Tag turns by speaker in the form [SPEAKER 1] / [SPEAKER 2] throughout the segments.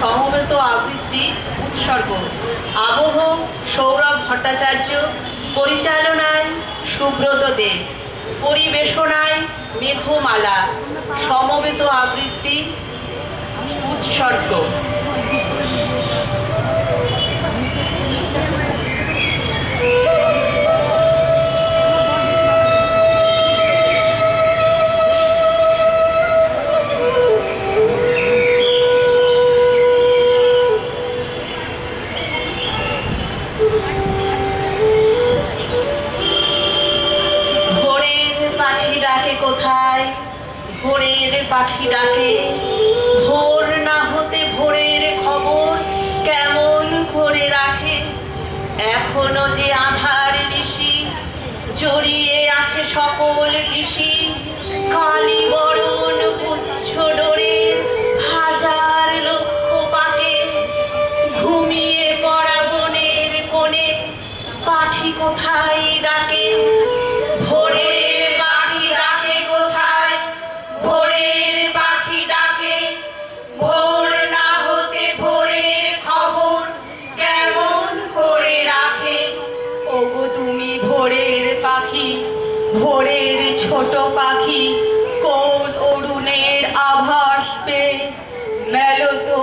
[SPEAKER 1] সমবেত আবৃত্তি উৎসর্গ। আবহ সৌরভ ভট্টাচার্য পরিচালনায় সুব্রত দে। পরিবেশনায় মেঘমালা। সমবেত আবৃত্তি উৎসর্গ। পাখি ডাকে, ভোর না হতে ভোরের খবর কেমন করে রাখে? এখনও যে আধার নিশি, জড়িয়ে আছে সকল দিশি কালী বরণ পুচ্ছ ডোরের হাজার লক্ষ পাকে, ঘুমিয়ে পড়া বনের কোণে পাখি কোথায় ডাকে? ভোরের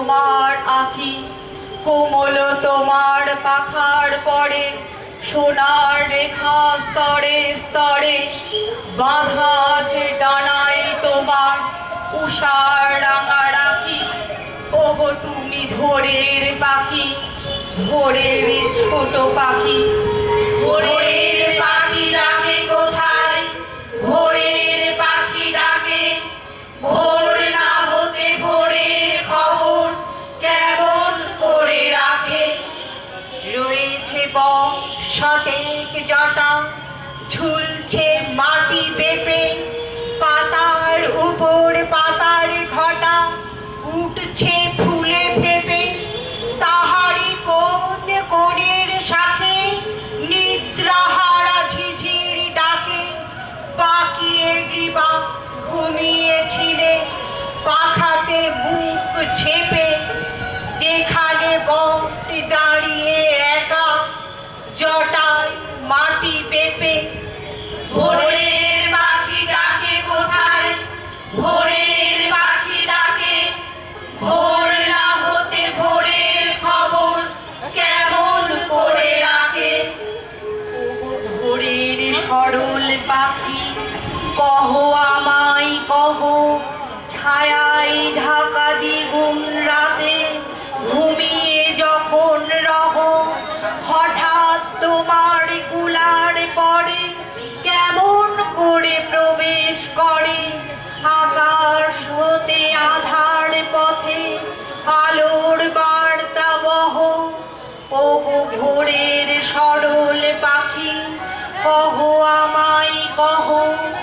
[SPEAKER 2] তোমার আখি, কোমল তোমার পাখার পরে, সোনার রেখা স্তরে স্তরে, বাঁধা আছে ডানাই তোমার উষার রাঙা রাখি ওগো তুমি ভোরের পাখি, ভোরের ছোট পাখি,
[SPEAKER 1] ভোরের to
[SPEAKER 2] it. সরল পাখি, কহ আমায়, কহ ছায়ায় ঢাকা দ্বিগুণ রাতে। ঘুমিয়ে যখন রহ, হঠাৎ তোমার কুলার পরে কেমন করে প্রবেশ করে? আকাশ হতে আধার পথে, আলোর বার্তা বহ। ও ভোরের সরল পাখি, কহ আমায় কহ